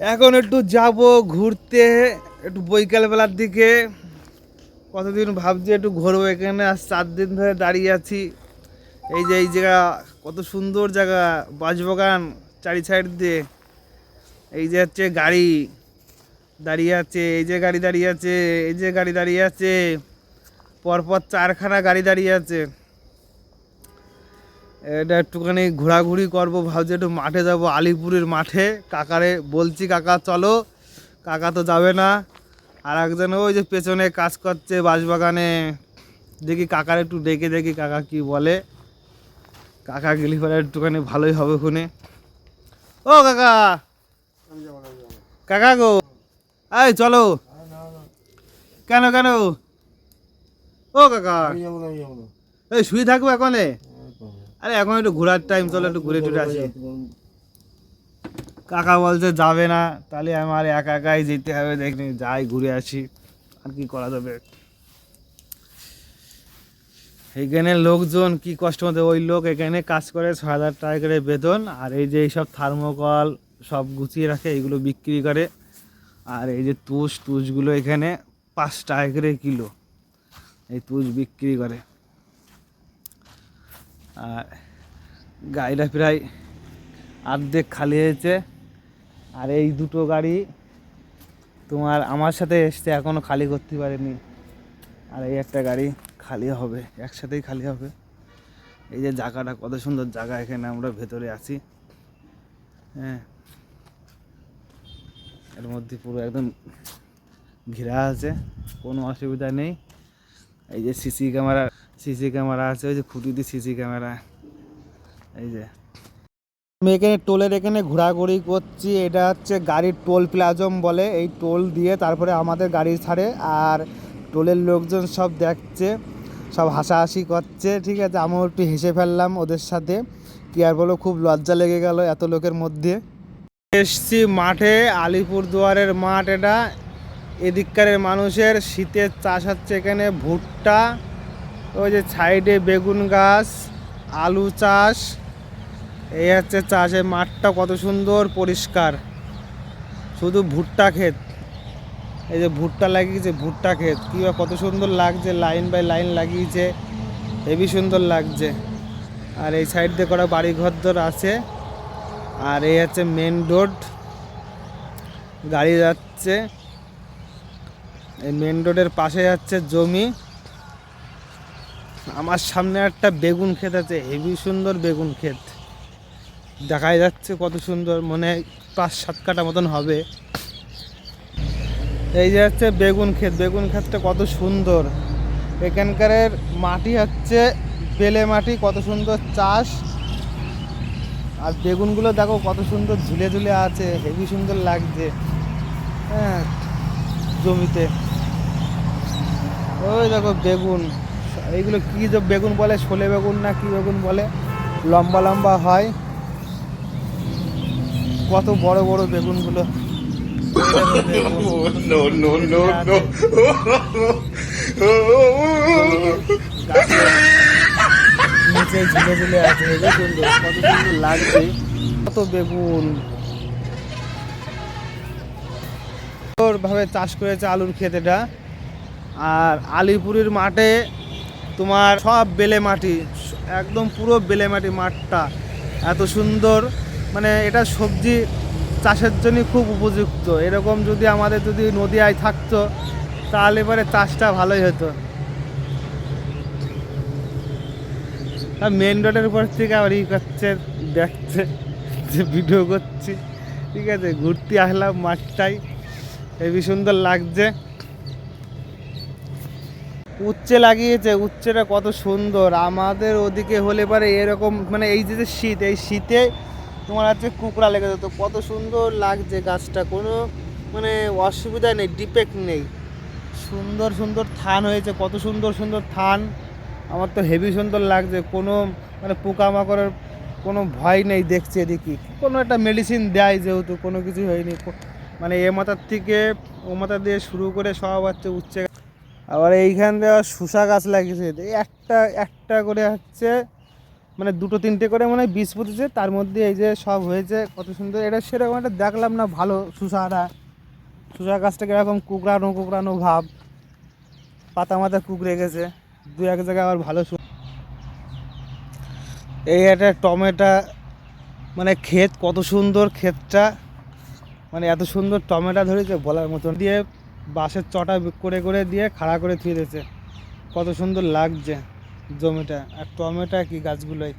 এখন একটু যাব ঘুরতে, একটু বৈকাল বেলার দিকে। কতদিন ভাবছি একটু ঘুরবো এখানে, আজ চার দিন ধরে দাঁড়িয়ে আছি। এই যে, এই জায়গা, কত সুন্দর জায়গা, বাঁশবাগান চারি সাইড দিয়ে। এই যে হচ্ছে গাড়ি দাঁড়িয়ে আছে, এই যে গাড়ি দাঁড়িয়ে আছে, এই যে গাড়ি দাঁড়িয়ে আছে। পরপর চারখানা গাড়ি দাঁড়িয়ে আছে। এটা একটুখানি ঘোরাঘুরি করব ভাবছি একটু মাঠে যাব আলিপুরের মাঠে। কাকারে বলছি কাকা চলো। কাকা তো যাবে না। আর একজন ওই যে পেছনে কাজ করছে বাঁশবাগানে। দেখি কাকার একটু ডেকে দেখি কাকা কি বলে। কাকা গেলি পরে একটুখানি ভালোই হবে খুনে। ও কাকা! কাকা গো! এই চলো। কেন কেন? ও কাকা! এই শুয়ে থাকব এখনে? আরে এখন একটু ঘোরার টাইম চলো একটু ঘুরে টুরে আসি। কাকা বলছে যাবে না, তাহলে আমার একা একাই যেতে হবে দেখনি যাই ঘুরে আসি, আর কি করা যাবে। এইখানে লোকজন কি কষ্ট মতো, ওই লোক এখানে কাজ করে ছ হাজার টাকা করে বেতন, আর এই যে এইসব থার্মোকল সব গুছিয়ে রাখে এইগুলো বিক্রি করে। আর এই যে তুষ, তুষগুলো এখানে পাঁচ টাকা করে কিলো, এই তুষ বিক্রি করে। গাড়িটা প্রায় অর্ধেক খালি হয়েছে। আর এই দুটো গাড়ি তোমার আমার সাথে এসছে এখনও খালি করতে পারেনি। আর এই একটা গাড়ি খালি হবে, একসাথেই খালি হবে। এই যে জায়গাটা, কত সুন্দর জায়গা এখানে, আমরা ভেতরে আছি। হ্যাঁ। এর মধ্যে পুরো একদম ঘেরা আছে, কোনো অসুবিধা নেই। এই যে সিসি ক্যামেরা সিসি ক্যামেরা আছে, ওই যে খুঁটিতে সিসি ক্যামেরা। এই যে। আমি এখানে টোলের এখানে ঘোরাঘুরি করছি, এটা হচ্ছে গাড়ির টোল প্লাজম বলে, এই টোল দিয়ে তারপরে আমাদের গাড়ি ছাড়ে আর টোলের লোকজন সব দেখছে, সব হাসাহাসি করছে, ঠিক আছে? আমিও একটু হেসে ফেললাম ওদের সাথে, কি আর বলো খুব লজ্জা লেগে গেল এত লোকের মধ্যে। এসছি মাঠে আলিপুর দুয়ারের মাঠ এটা, এদিককারের মানুষের, শীতের চাষ হচ্ছে এখানে, ভুট্টা ওই যে সাইডে বেগুন গাছ, আলু চাষ, এই হচ্ছে চাষের মাঠটা কত সুন্দর পরিষ্কার। শুধু ভুট্টা ক্ষেত। এই যে ভুট্টা লাগিয়েছে, ভুট্টা ক্ষেত। কী কত সুন্দর লাগছে, লাইন বাই লাইন লাগিয়েছে, হেভি সুন্দর লাগছে। আর এই সাইড দিয়ে করা বাড়ি ঘর আছে। আর এই হচ্ছে মেন রোড গাড়ি যাচ্ছে। এই মেন রোডের পাশে যাচ্ছে জমি। আমার সামনে একটা বেগুন ক্ষেত আছে, হেভি সুন্দর বেগুন ক্ষেত। দেখাই যাচ্ছে কত সুন্দর, মনে হয় পাঁচ, সাত কাটা মতন হবে। এই যে হচ্ছে বেগুন ক্ষেত, বেগুন ক্ষেতটা কত সুন্দর। এখানকার মাটি হচ্ছে, বেলে মাটি, কত সুন্দর চাষ। আর বেগুনগুলো দেখো কত সুন্দর ঝুলে ঝুলে আছে, হেভি সুন্দর লাগছে। হ্যাঁ জমিতে। ওই দেখো বেগুন। এইগুলো কী যে বেগুন বলে? ছোলে বেগুন না কি বেগুন বলে? লম্বা লম্বা হয়। কত বড় বড় বেগুনগুলো। নিচে ঝুলে ঝুলে আছে। কত সুন্দর লাগছে। কত বেগুন। ভাবে চাষ করেছে আলুর ক্ষেত এটা আর আলিপুরের মাঠে তোমার সব বেলে মাটি, একদম পুরো বেলে মাটি মাঠটা। এত সুন্দর মানে এটা সবজি চাষের জন্য খুব উপযুক্ত। এরকম যদি আমাদের যদি নদীয়ায় থাকতো, তাহলে পরে চাষটা ভালোই হতো। মেন রোডের উপর থেকে আবার ই করছে, দেখছে, যে ভিডিও করছি। ঠিক আছে, ঘুরতে আসলাম মাঠটাই হেবি সুন্দর লাগছে। উচ্ছে লাগিয়েছে, উচ্ছেটা কত সুন্দর। আমাদের ওদিকে হলে পারে এরকম মানে এই যে শীত, এই শীতে তোমার হচ্ছে কুকড়া লেগে যেত কত সুন্দর লাগছে গাছটা, কোনো মানে অসুবিধা নেই ডিফেক্ট নেই। সুন্দর সুন্দর থান হয়েছে, কত সুন্দর সুন্দর থান আমার তো হেভি সুন্দর লাগছে, কোনো মানে পোকামাকড়ের কোনো ভয় নেই দেখছে এদিকে। কোনো একটা মেডিসিন দেয় যেহেতু, কোনো কিছু হয়নি। মানে এ মাথার থেকে ও মাথা দিয়ে শুরু করে সব হচ্ছে উচ্ছে। আবার এইখান দিয়ে আবার শসা গাছ লাগিয়েছে। একটা একটা করে হচ্ছে মানে দুটো, তিনটে করে মনে বীজ পুঁতেছে, তার মধ্যে এই যে সব হয়েছে, কত সুন্দর। এটা সেরকম একটা দেখলাম না, ভালো শুষাটা শুষা গাছটা কীরকম কুকড়ানো কুকড়ানো ভাব। পাতা মাথা কুকড়ে গেছে। দু এক জায়গায় আবার ভালো এই একটা টমেটা মানে ক্ষেত, কত সুন্দর ক্ষেতটা। মানে এত সুন্দর টমেটো ধরেছে বলার মতন। দিয়ে বাঁশের চটা করে করে দিয়ে খাড়া করে থুয়ে দিয়েছে। কত সুন্দর লাগছে জমিটা। আর টমেটো কি গাছগুলোই।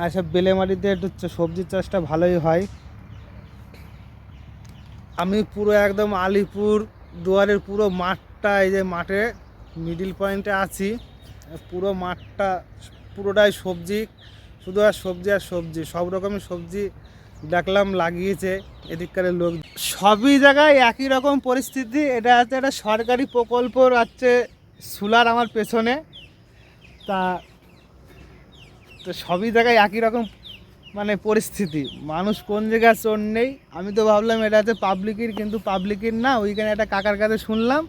আর সব বেলে মাটিতে একটু সবজির চাষটা ভালোই হয়। আমি পুরো একদম আলিপুর দুয়ারের পুরো মাঠটা, এই যে মাঠে মিডিল পয়েন্টে আছি। পুরো মাঠটা পুরোটাই সবজি। শুধু আর সবজি আর সবজি, সব রকমের সবজি দেখলাম লাগিয়েছে, এদিককারের লোক। সবই জায়গায় একই রকম পরিস্থিতি। এটা হচ্ছে একটা সরকারি প্রকল্প হচ্ছে সোলার আমার পেছনে। তা, তো সবই জায়গায় একই রকম মানে পরিস্থিতি। মানুষ কোন জায়গায় চোর নেই। আমি তো ভাবলাম এটা হচ্ছে পাবলিকের, কিন্তু পাবলিকের না, ওইখানে একটা কাকার কাছে শুনলাম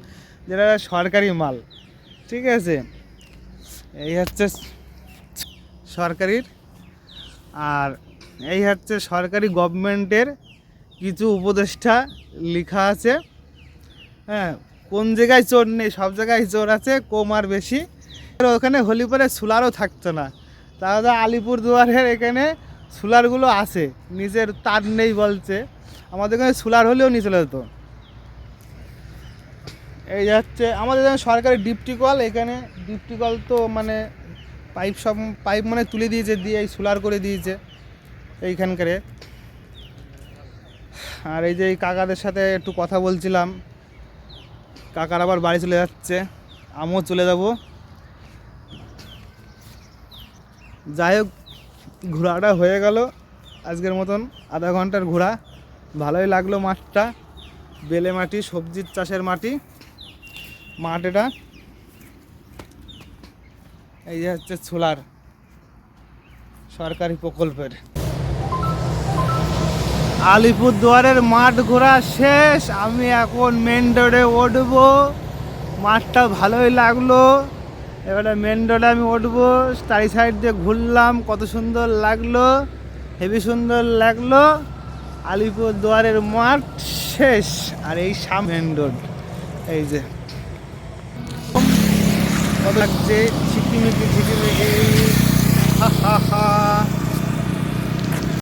যেটা সরকারি মাল। ঠিক আছে? এই হচ্ছে সরকারির। আর এই হচ্ছে সরকারি গভর্নমেন্টের কিছু উপদেষ্টা লেখা আছে। হ্যাঁ কোন জায়গায় চোর নেই, সব জায়গায় চোর আছে, কম আর বেশি। ওখানে হলি পরে সোলারও থাকতো না। তাহলে আলিপুর দুয়ারের এখানে সোলারগুলো আছে, নিজের তার নেই বলছে। আমাদের এখানে সোলার হলেও নিয়ে চলে যেত। এই যাচ্ছে আমাদের এখানে সরকারি ডিপটি কল, এখানে ডিপটি কল তো মানে পাইপ সব, পাইপ মানে তুলে দিয়েছে, দিয়ে এই সোলার করে দিয়েছে। এইখানকারে। আর এই যে এই কাকাদের সাথে একটু কথা বলছিলাম। কাকার আবার বাড়ি চলে যাচ্ছে, আমিও চলে যাব। যাই হোক, ঘোরাটা হয়ে গেল আজকের মতন। আধা ঘণ্টার ঘোরা। ভালোই লাগল মাঠটা। বেলে মাটি সবজির চাষের মাটি। মাঠ এটা। এই যে হচ্ছে ছোলার সরকারি প্রকল্পের। আলিপুর দুয়ারের মাঠ ঘোরা শেষ। আমি এখন মেন রোডে উঠবো। মাঠটা ভালোই লাগল। এবারে মেন রোডে আমি উঠবো। চারি সাইড দিয়ে ঘুরলাম, কত সুন্দর লাগল হেভি সুন্দর লাগল। আলিপুর দুয়ারের মাঠ শেষ। আর এই সাম মেন রোড এই যে। কত লাগছে? ঝিকিমিকি ঝিকিমিকি হা হা হা।